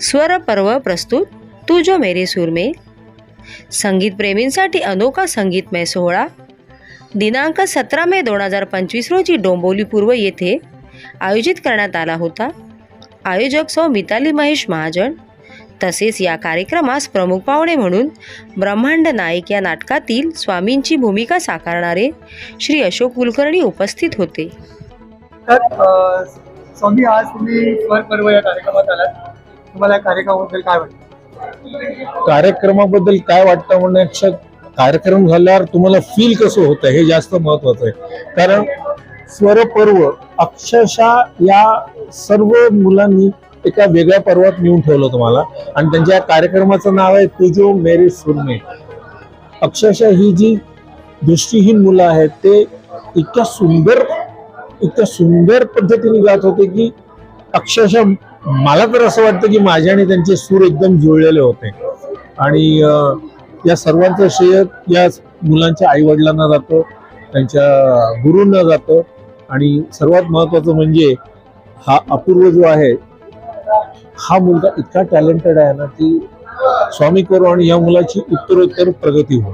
स्वर पर्व प्रस्तुत तू जो मेरे सूर में. संगीत प्रेमींसाठी अनोखा संगीतमय सोहळा. दिनांक सतरा मे दोन हजार पंचवीस रोजी डोंबोली पूर्व येथे आयोजित करण्यात आला होता. आयोजक सौ मिताली महेश महाजन. तसेच या कार्यक्रमास प्रमुख पाहुणे म्हणून ब्रह्मांड नायक या नाटकातील स्वामींची भूमिका साकारणारे श्री अशोक कुलकर्णी उपस्थित होते. तर स्वामी आज तुम्ही स्वर पर्व या कार्यक्रमात आलात. तुम्हाला या कार्यक्रमाबद्दल काय वाटतं? कार्यक्रमाबद्दल काय वाटतं म्हणण्यापेक्षा कार्यक्रम झाल्यावर तुम्हाला फील कसं होतं हे जास्त महत्वाचं आहे. कारण स्वरपर्व अक्षरशः या सर्व मुलांनी एका वेगळ्या पर्वात नेऊन ठेवलं तुम्हाला. आणि त्यांच्या या कार्यक्रमाचं नाव आहे तुझो मेरे सुरमे. अक्षरशः ही जी दृष्टीहीन मुलं आहेत ते इतक्या सुंदर इतक्या सुंदर पद्धतीने गात होते की अक्षरशः मला तर असं वाटतं की माझे आणि त्यांचे सूर एकदम जुळलेले होते. आणि या सर्वांचं श्रेय या मुलांच्या आई वडिलांना जातं त्यांच्या गुरूंना जातं. आणि सर्वात महत्वाचं म्हणजे हा अपूर्व जो आहे हा मुलगा इतका टॅलेंटेड आहे ना की स्वामी करू आणि या मुलाची उत्तरोत्तर प्रगती हो